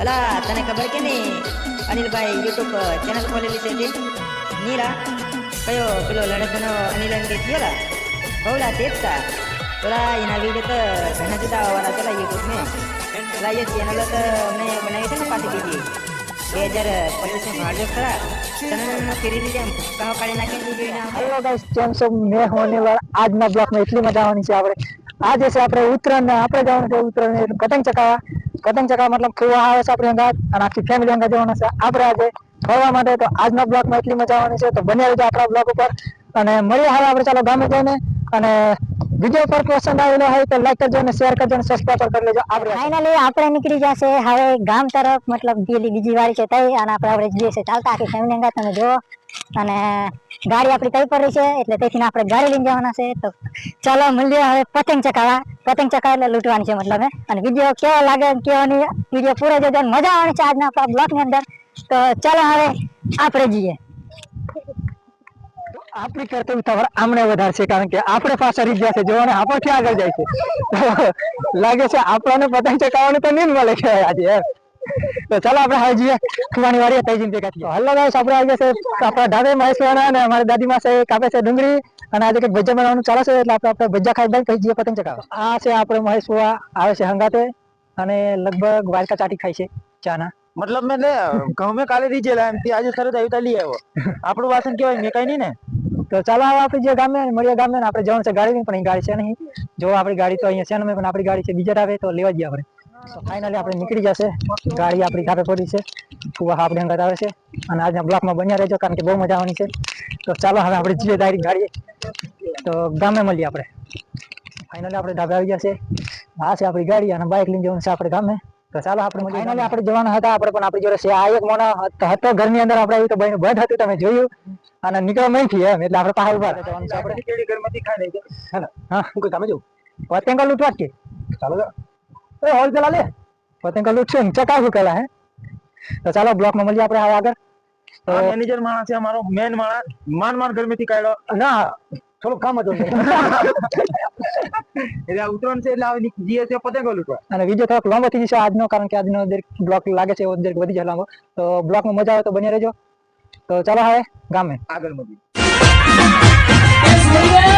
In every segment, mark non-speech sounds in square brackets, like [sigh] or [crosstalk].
અલા, તને ખબર કે નહીં? અનિલભાઈ યુટ્યુબ ચેનલ ખોલેલી છે તે નીરા કયો પેલો લડકનો અનિલ કે થયેલા બહુલા તે જ તા પેલા એના વીડિયો તો ઘણા જુદા આવવાના પેલા યુટ્યુબ મેં પેલા એ ચેનલ તો મેં બનાવી છે ને પાછી દીધી. બે હજાર પચીસમાં ભાડ્યો ખરા. હેલો ગાઈસ કેમ છો? મેં હોને વાળા. આજના બ્લોકમાં એટલી મજા આવવાની છે આપણે. આજે છે આપણે ઉત્તરાયણ આપણે જવાનું છે ઉત્તરાયણ પતંગ ચકાવવા પતંગ ચકા મતલબ ફુવા આવે છે આપણી અંગાત અને આખી ફેમિલી અંગાત જવાના છે. આપણે આજે ફરવા માટે તો આજના બ્લોકમાં એટલી મજા આવવાની છે. તો બન્યા રહેજો આપણા બ્લોક ઉપર. અને મળીએ હવે આપણે ચાલો ગામે જઈને અને વીડિયો પર પસંદ આવેલો હોય તો લાઈક કરજો અને શેર કરજો અને સબસ્ક્રાઇબ કરી લેજો. આપણે ફાઇનલી આપણે નીકળી જશે હવે ગામ તરફ. મતલબ બીજી વાળી છે તઈ. અને આપણે આપણે જઈએ છીએ ચાલતા આખી ફેમિલી અંગાત તમે જુઓ. અને ગાડી આપણી તઈ પર છે? એટલે તેથી આપણે ગાડી લઈને જવાના છે. તો ચાલો મળીએ હવે પતંગ ચકાવા પતંગ ચકાવા એટલે લૂંટવાની છે મતલબ અને વીડિયો કેવો લાગે કેવો નહીં વીડિયો પૂરો જજો મજા આવવાની છે આજના આપણા બ્લોગની અંદર. તો ચાલો હવે આપણે જઈએ. આપણી કરતા ઉતાવળ આમણે વધારે છે, કારણ કે આપણે પાછળ રહી ગયા છે, જોવાને આપણે આગળ જાય છે. લાગે છે આપણને પતંગ ચકાવવાનું તો નહીં મળે છે આજે. તો ચાલો આપણે હવે જઈએ. ખુવાની વાડીએ તઈ જઈને ભેગા થઈએ. હલો ગાઈસ આપણે આવી ગયા છે આપણા ઢાબે મહેશવાના અને અમારી દાદી માસે કાપે છે ડુંગળી અને આજે કંઈક ભજ્જા બનાવવાનું ચાલે છે એટલે આપણે આપણે ભજ્જા ખાઈ દઈ કહી જઈએ પતંગ ચકાવવા આ છે આપણે મહેશવા આવે છે હંગાતે અને લગભગ વાયકા ચાટી ખાય છે ચાના. મતલબ મેં ઘઉં મેં કાલે રીજેલા એમ આજે સરસ આવ્યું લઈ આવ્યો. આપણું વાસણ કેવાય મેં કઈ નહીં ને? તો ચાલો આપણે જે ગામે મળીએ ગામે આપણે જવાનું છે ગાડી પણ અહીં ગાડી છે નહીં. જો આપણી ગાડી તો અહીંયા છે ને પણ આપણી ગાડી છે બીજા આવે તો લેવા જઈએ આપણે. તો ફાઇનલી આપણે નીકળી જશે. ગાડી આપણી ધાબે પડી છે. ફુવા આપણે અંગત આવે છે. અને આજના બ્લોકમાં બન્યા રહેજો કારણ કે બહુ મજા આવવાની છે. તો ચાલો હવે આપણે જઈએ ડાયરેક્ટ ગાડીએ. તો ગામે મળીએ આપણે. ફાઇનલી આપણે ધાબે આવી જશે. આ છે આપણી ગાડી અને બાઇક લઈને જવાનું છે આપણે ગામે. તો ચાલો આપણે ફાઇનલી આપણે જવાના હતા. આપણે પણ આપણી જોડે છે. આ એક મોણા હતો- ઘરની અંદર આપણે આવ્યું તો ભાઈ બંધ હતું તમે જોયું. અને નીકળવા થી એમ. એટલે આપણે પહાડ ઊભા જવાનું છે. આપણે ઘરમાંથી ખાઈ લઈ જાય હા. કામે જવું પતંગ લૂંટવા જ કે ચાલો. હોલ પેલા લે પતંગ લૂંટશે ને ચકાવશું પેલા હે તો ચાલો બ્લોક માં મળીએ આપણે હવે આગળ તો આ મેનેજર માણસ છે અમારો મેન માણસ માન માન ઘરમાંથી કાઢ્યો ના થોડું કામ હતું એટલે આ ઉતરણ છે એટલે આવે જીએ છે પતંગો લૂંટવા અને વિડીયો થોડોક લાંબો થઈ જશે આજનો કારણ કે આજનો દરેક બ્લોક લાગે છે એવો દરેક વધી જાય લાંબો તો બ્લોક માં મજા આવે તો બની રહેજો તો ચાલો હવે ગામે આગળ મળી Finally,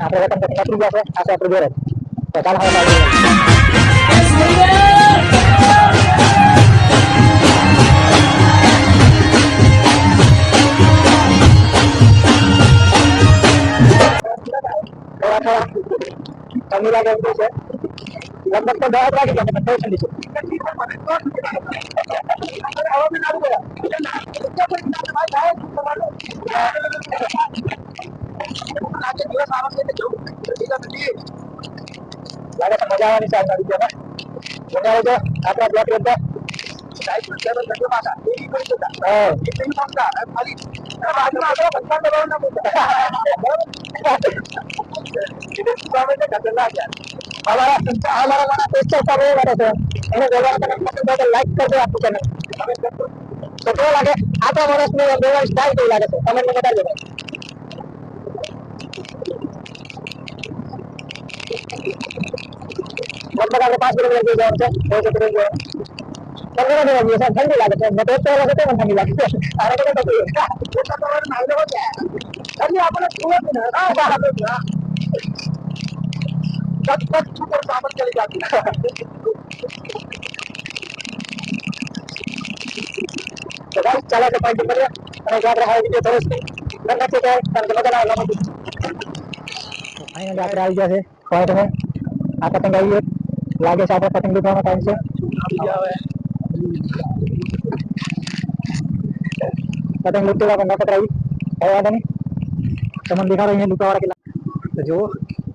આપણે વતન પછી નીકળી ગયા છે આ છે આપણું ઘર તો ચાલો હવે ચાલીએ. થોડા થોડા કમી લાગે એવું છે લગભગ તો આજે બધા લાઈક કરજો આપું ચેનલ તો કેવું લાગે આપણા માણસને વ્યવહાર સ્ટાઇલ કેવું લાગે છે. કમેન્ટમાં બતાવજો. लगभग आपको पाँच मिनट लग जाए और से जो है पंद्रह मिनट लगे सर ठंडी लागत है बहुत तो लगते हैं ठंडी लागत है अरे तो तो ये तो और मान लो क्या है ठंडी आपने पूरा दिन हाँ बाहर में ना तब तक ऊपर सामने चली जाती है तो गाइस चला के पाइप बढ़िया और याद रहा है वीडियो दोस्त धन्यवाद है धन्यवाद आला मुझे ફાઇનલી આપણે આવી ગયા છે પોઈન્ટ આ પતંગ આવી ગયો. લાગે છે આપણે પતંગ લૂંટવાનો ટાઈમ છે પતંગ લૂંટેલા પણ ન પકડાવી કઈ વાંધો નહીં તમને દેખાડો અહીંયા લૂંટાવાળા કેટલા તો જુઓ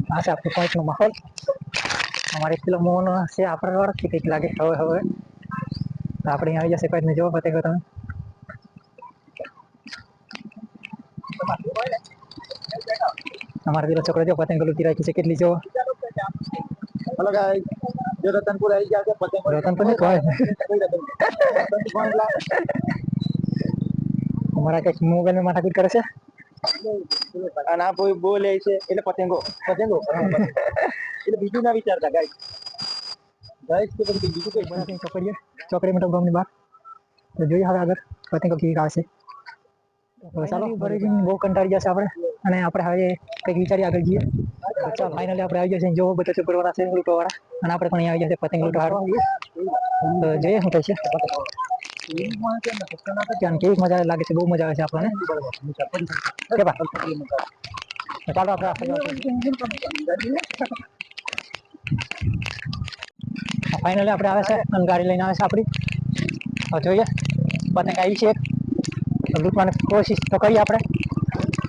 આ છે આપણું પોઈન્ટનો માહોલ અમારે એક કિલો મોહન છે આપણા વાળા કે કંઈક લાગે હવે હવે તો આપણે અહીં આવી જશે કોઈ જો પતંગો તમે અમારે પેલો છોકરો જો પતંગ લૂટી રાખી છે. કેટલી જો? હલો ગાઈસ જો રતનપુર આવી ગયા છે પતંગ રતનપુર નહીં કહે અમારા કંઈક મોબાઈલમાં માથાકૂટ કરે છે? અને આ કોઈ બોલે છે. એટલે પતંગો પતંગો. એટલે બીજું ના વિચારતા ગાઈસ ગાઈસ કે પછી બીજું કઈ કંઈ ચોકડીએ ચોકડી મોટો ગામની બહાર. તો જોઈએ હવે આગળ. પતંગો કેવી આવશે ચાલો. ભરી બહુ કંટાળી જશે આપણે. અને આપણે હવે કંઈક વિચારીએ આગળ જઈએ તો ચાલો ફાઇનલી આપણે આવી જશે જો બધા ચોપડવાળા છે લૂંટવાળા અને આપણે પણ અહીં આવી જશે પતંગ લૂંટવાળા તો જોઈએ શું કહે છે ત્યાં કેવી મજા લાગે છે બહુ મજા આવે છે આપણને કે બા તો ચાલો આપણે ફાઇનલી આપણે આવે છે અને ગાડી લઈને આવે છે આપણી હવે જોઈએ પતંગ આવી છે એક. તો લૂંટવાની કોશિશ તો કરીએ આપણે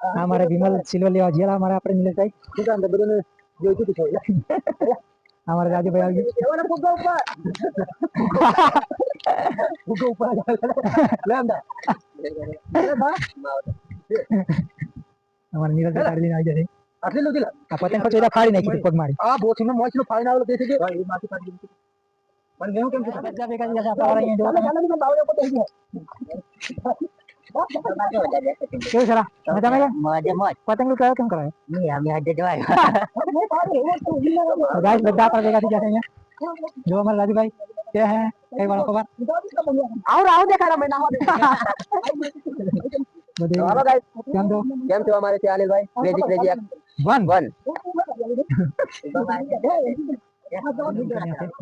આ મારે વિમલ સિલ્વર લેવા જેલા મારે આપણે મિલે જાય શું કામ બધાને જોઈતું હતું થોડું અમારે રાજુભાઈ આવી ગયું ફુગ્ગા ઉપર ફુગ્ગા ઉપર લે અંદર અમારે નીરજ કાઢી લઈને આવી જશે આટલી નથી આ પતંગ પર એના ફાડી નાખી પગ મારી આ બોથીનો મોચનો ફાઈન આવેલો તે છે કે ભાઈ માથી ફાડી દીધું પણ મેં કેમ કે બધા ભેગા જશે આપણે અહીંયા જોવા Yo sarah. Mata mata. Maja moj. Patang lu kau kau. Ni kami ada doa. Guys Badda पर देखा तो थी जैसे जो हमारे राजू भाई क्या है? कई बड़ा खबर आओ आओ देखा ना मैं ना हेलो गाइस केम तो केम तो हमारे चैनल भाई? क्रेजी क्रेजी वन वन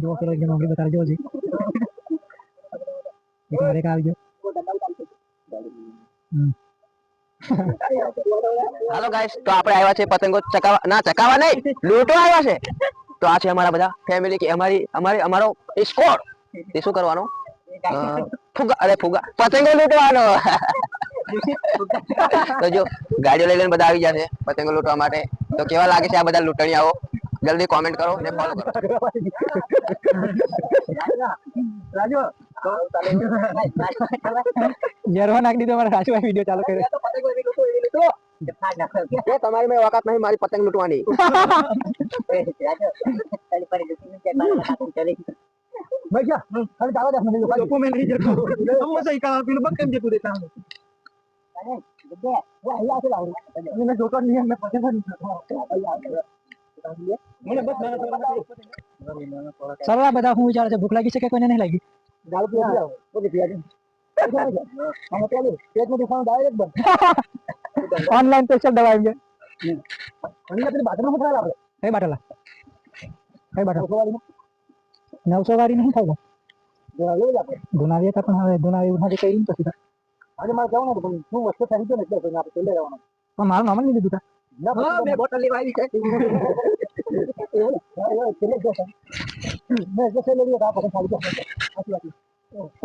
जो फिर एकदम आगे बता रहे जो जी। [laughs] एक बार एक आ गया હાલો ગાઈસ તો આપણે આવ્યા છે પતંગો ચકાવવા ના ચકાવવા નહીં લૂંટો આવ્યા છે. તો આ છે અમારા બધા ફેમિલી કે અમારી અમારી અમારો સ્કોર તે શું કરવાનો? ફુગા અરે ફુગા પતંગો લૂંટવાનો. તો જો, ગાડીઓ લઈ લઈને બધા આવી જશે પતંગો લૂંટવા માટે. તો કેવા લાગે છે આ બધા લૂંટણીયાઓ? જલ્દી કોમેન્ટ કરો અને ફોલો કરો. [laughs] રાજુ ઝેરવા નાખી દીધો અમારા રાજુભાઈ વિડીયો ચાલુ કર્યો એ તમારી મેં વખત નહીં મારી પતંગ લૂંટવાની ભૈયા ખાલી ચાલો દસ મિનિટ લોકો મેં નહીં જતો હમ સહી કા પેલું બક કેમ જતું દેતા મેં જોતો નહીં મેં પતંગ મને બસ ચાલો આ બધા હું વિચારે છે ભૂખ લાગી છે કે કોઈને નહીં લાગી गाल पे आ ओके पिया हम चलो पेट में दुखाना डायरेक्ट बंद ऑनलाइन स्पेशल दवाएँगे आणि ना तरी बाटला मग खायला आपलं काही बाटला काही बाटला नवसो गाडी नाही खायला दोनावी येत आपण हवे दोनावी उन्हाळी काही तशी का आणि मला जाऊ नव्हतं पण तू वस्तू सांगितलं नाही आपण आपण चले जाऊ पण मला नॉर्मल नाही दिली तुला बॉटल लिवायची काय हम्म, मैं जैसे ले लिया था सारी को आती आती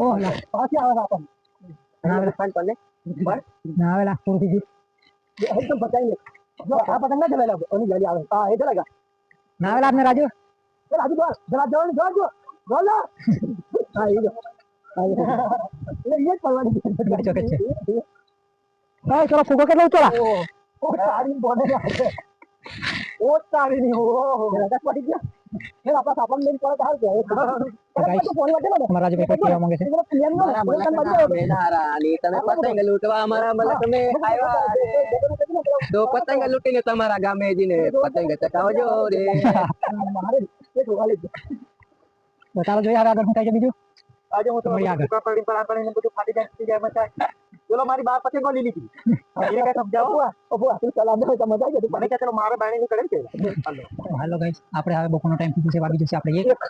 ओह ना पास ही आवाज़ आता है ना वाला फन पल्ले पर ना वाला फ़ोन की ये एकदम बताएँगे जो आप पतंगा चलेला ओनी जल्दी आवे हाँ। ये हाँ, चलेगा ना हाँ, वाला आपने राजू। ये राजू बोल। जरा ज़ोर ज़ोर ज़ोर। बोल ना। हाँ हाँ, ये ये ये पलवाड़ी अच्छा। अच्छा हाँ चलो फुगो के लो चला। ओ सारी बोले ओ सारी नहीं हो लगा पड़ गया। ની માંગે છે? તમે પતંગ લૂંટવા અમારા મલક તમે આવ્યા તો પતંગ લૂંટીને તમારા ગામે જઈને પતંગ ચકાવજો રે. ચાલો જોઈએ હવે આગળ શું થાય છે બીજું. આજે હું તો મળીએ આગળ. ટૂંકા પડી પર આપણને બધું ફાટી જાય થઈ જાય થાય. બોલો મારી બાર પતંગો લીધી. હતી એને કઈ સમજાવો? ઓ બો આટલું ચલા દે તો મજા આવી મને કે ચલો મારે બાણી નીકળે કે હાલો. હાલો ગાઈસ આપણે હવે બપોરનો ટાઈમ થઈ જશે વાગી જશે આપણે એક.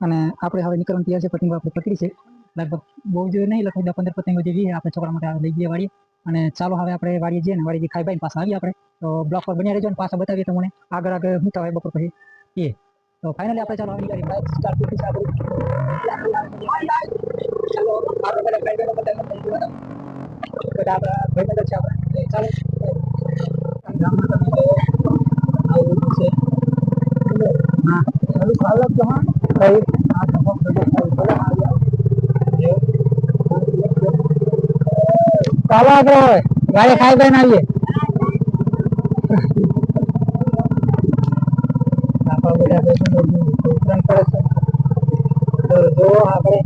અને આપણે હવે નીકળવાનું તૈયાર છે પતંગો આપણે પકડી છે. લગભગ બહુ જોઈએ નહીં લગભગ પંદર પતંગો જેવી આપણે છોકરા માટે લઈ જઈએ વાળીએ અને ચાલો હવે આપણે વાળીએ જઈએ ને વાડીએ ખાઈ બાઈને પાછા આવીએ આપણે. તો બ્લોક પર બન્યા રહેજો ને પાછા બતાવીએ તમને. આગળ આગળ શું થવાય બપોર પછી. એ. તો ફાઇનલી આપણે ચાલો હવે નીકળીએ બાઇક સ્ટાર્ટ થઈ છે આપણું ચાલો આપણે બધા ભાઈ બહેનો બધા બધા આપણા ભાઈબંધો છે આપણે ચાલો ગામમાં તમે આવું બધું છે હા ચાલુ ચાલક તો હા ભાઈ આ ધમક બધું ખાઈ ભલે આવ્યા ચાલો આગળ હવે ગાડી ખાઈ બેન આવીએ જો આપણે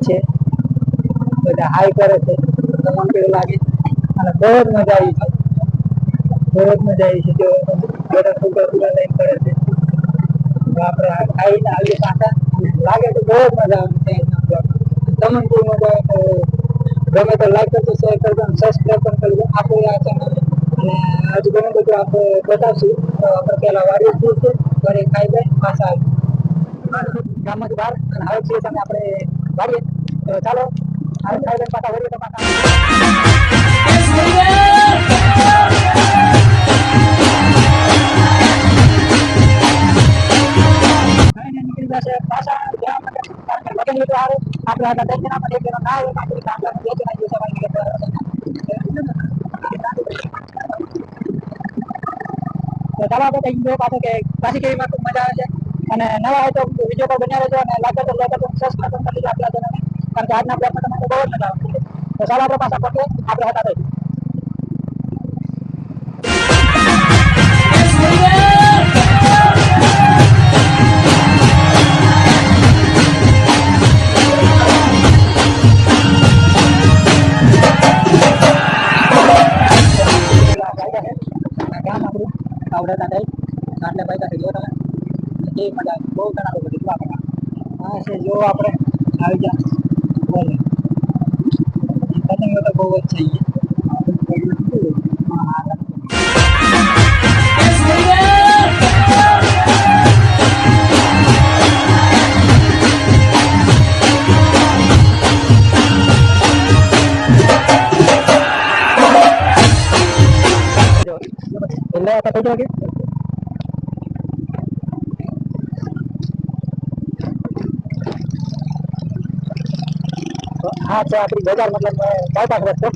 છે બધા હાઈ કરે છે તમને કેવું લાગે અને બહુ જ મજા આવી બહુ જ મજા આવી છે. આપણે ખાઈને આવીએ પાછા લાગે તો બહુ જ મજા આવે છે તમને કેવી આવે ગમે તો લાઈક કરજો શેર કરજો સબસ્ક્રાઈબ પણ કરજો આપણે આ ચેનલ અને હજુ ઘણું બધું આપણે બતાવશું તો આપણે પહેલા વાડીએ જઈએ છીએ વાડીએ ખાઈ જાય પાછા આવીએ ગામમાંથી બહાર અને હવે છીએ તમે આપણે વાડીએ તો ચાલો હવે ખાઈ લઈને પાછા વળીએ તો પાછા કાંઈ નહીં, નીકળી જશે. પાછા જવા માટે લગન લીધું હારું. આપણે આગળ દસ જણા પણ એક જણો ના હોય, બાકી કામ કરે. બે જણા દિવસે વાળી નીકળે. તો ચાલો આપણે કઈ જોઈએ કે પાછી કેવી ખૂબ મજા આવે છે. અને નવા હોય તો વીડિયો પર બન્યા રહેજો અને લાગે તો લાગે તો સબસ્ક્રાઈબ કરી દેજો આપણા ચેનલને. કારણ કે આજના બ્લોગમાં તમને બહુ જ મજા આવશે તો ચાલો આપણે પાછા પકડીએ આપણે હતા થઈ જો આપણે આવી જા બોલે પતંગો તો બહુ જ છે અહીંયા. હા, હા. જો, એટલે आता કઈ વાગે તો આ છે આપણી બજાર મતલબ ચાલતા રસ્તો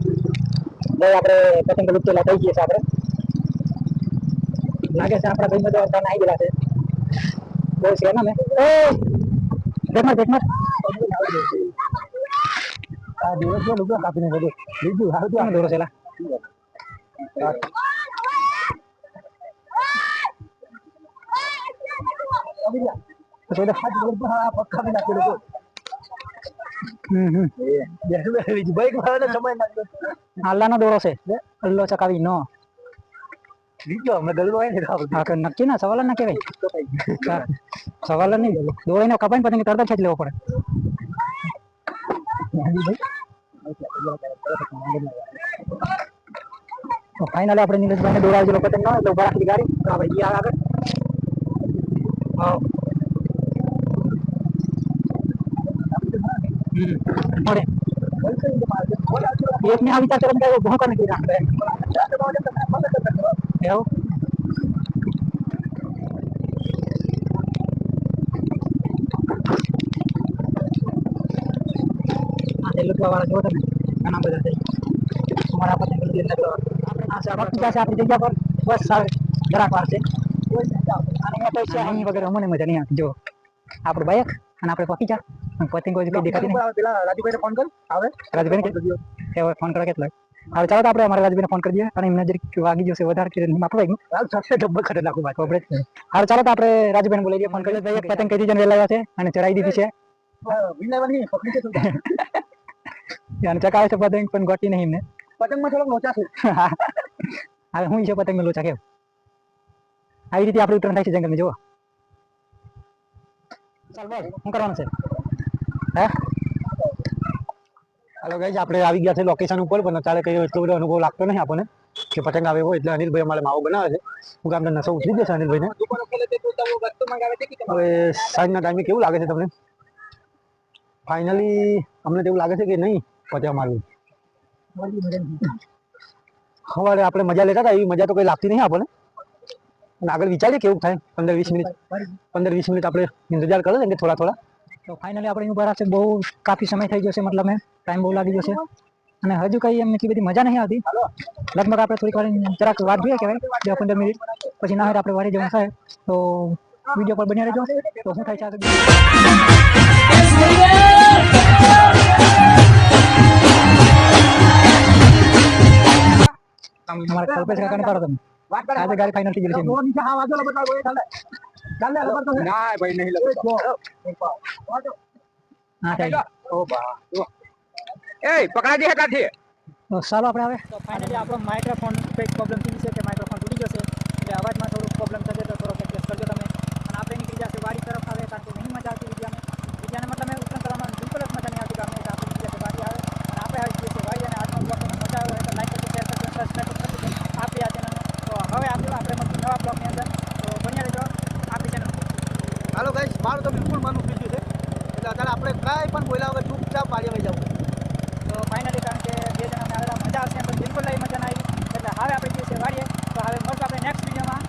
હવે આપણે પતંગ લુચેલા થઈ ગઈએ છે આપણે લાગે છે આપણા ભાઈ બધા તને આવી ગયેલા છે બહુ છે ને મેં એ દેખમાં દેખમાં આ દિવસ જો લુગડા કાપીને બધું લીધું હારું તો દોરો છેલા તો તો હાથ બોલ આ પક્કા બી નાખેલું તો હમ હમ બીજું બાઈક વાળાને સમય નાખ્યો આલ્લાનો દોરો છે. અલ્લો ચકાવી નો. બીજો હમણાં ગલ્લો હોય ને હા નક્કી ના સવાલ ના કહેવાય. હા, સવાલ નહીં. દોરો એનો કપાઈને પતંગ તરત ખેંચી લેવો પડે. તો ફાઇનલ આપણે નીલેશભાઈને દોરાવી જેલો પતંગ ના તો ઊભા રાખી ગાડી. તો આપણે ઈ આગળ. હા. હમ મળે એક ને આવી ચાલે કે ભોંકા નથી રાખે એવું આ તે લૂંટવા વાળા જો તમે ઘણા બધા છે અમારા પતંગ લૂંટી લૂંટવા વાળા. આ છે આપણી પાસે આપણી જગ્યા પર બસ સાવ જરાક વાર છે અને એમાં તો છે અહીં વગર અમને મજા નહીં આવતી જો આપણું બાઈક અને આપણે પકી જા પતંગો જ કઈ દેખાતી નહીં પેલા રાજુભાઈને ફોન કર. આવે? રાજભાઈ. કે હવે ફોન કરો કેટલા? હવે ચાલો તો આપણે અમારા રાજભાઈને ફોન કરી દઈએ અને એમને જરીક વાગી જશે વધારે કે નહીં આપણું સસ્તે ડબ્બલ ખડે નાખું વાત આપણે હવે ચાલો તો આપણે રાજભાઈને બોલાવી દઈએ ફોન કરી દઈએ. પતંગ કઈ જણ વેલાવ્યા છે અને ચડાવી દીધી છે. અને ચકાવે છે પતંગ પણ ગોટી નહીં એમને. પતંગમાં થોડોક લોચા છે. હવે હું છે પતંગ લોચા કેવ આવી રીતે આપણે ઉત્તરાયણ થાય છે જંગલમાં જુઓ. ચાલ બોલ શું કરવાનું છે? હે? હાલો ગાઈઝ આપણે આવી ગયા છે લોકેશન ઉપર, પણ અત્યારે કઈ એટલો બધો અનુભવ લાગતો નહીં આપણને. કે પતંગ આવે એવો એટલે અનિલભાઈ અમારે માવો બનાવે છે. હું ગામને નસો ઉતરી જશે અનિલભાઈને. હવે સાંજના ટાઈમે કેવું લાગે છે તમને? ફાઇનલી અમને તો એવું લાગે છે કે નહીં પતંગ મારવું સવારે આપણે મજા લેતા હતા, એવી મજા તો કઈ લાગતી નહીં આપણને. આગળ વિચારીએ કેવું થાય. પંદર વીસ મિનિટ, પંદર વીસ મિનિટ આપણે ઇંતજાર કરે ને થોડા થોડા. તો ફાઇનલી આપણે અહીં ઉભા છે બહુ કાફી સમય થઈ ગયો છે મતલબ મેં ટાઈમ બહુ લાગી ગયો છે અને હજુ કઈ એમ એટલી બધી મજા નહીં આવતી લગભગ આપણે થોડીક વાર જરાક વાત જોઈએ કહેવાય દસ પંદર મિનિટ પછી ના હોય તો આપણે વારે જવાનું થાય તો વિડીયો પર બન્યા રહેજો તો શું થાય છે આગળ અમારા કલ્પેશ કાકાને પાડો તમે આજે ગાડી ફાઇનલ થઈ ગયેલી છે ના ભાઈ નહીં લગતો હા થાય એ પકડાજી હે કાઠી તો ચાલો આપણે હવે તો ફાઇનલી આપણો માઇક્રોફોન કંઈક પ્રોબ્લેમ થઈ છે કે માઇક્રોફોન તૂટી જશે એટલે અવાજમાં થોડુંક પ્રોબ્લેમ થશે તો થોડોક એડજસ્ટ કરજો તમે અને આપણે નીકળી જશે વાડી તરફ આવે કારણ કે નહીં મજા આવતી વિદ્યાને વિદ્યાને મતલબ મેં ઉત્તરાયણ કરવામાં બિલકુલ જ મજા નહીં આવતી ગામને એટલે આપણે નીકળી જશે વાડી આવે અને આપણે આવી જઈએ છીએ વાડી અને આજનો બ્લોગ તમને મજા આવે તો લાઈક કરજો શેર કરજો સબસ્ક્રાઈબ કરજો હાલો ગાઈસ મારું તો બિલકુલ મન ઉઠી ગયું છે. એટલે અત્યારે આપણે કાંઈ પણ બોલ્યા વગર ચૂપચાપ વહી જવું. તો ફાઇનલી કારણ કે બે જણા મજા આવશે પણ બિલકુલ નહીં મજા ના આવી. એટલે હવે આપણે જે છે વાળીએ તો હવે મળશે આપણે નેક્સ્ટ વિડીયોમાં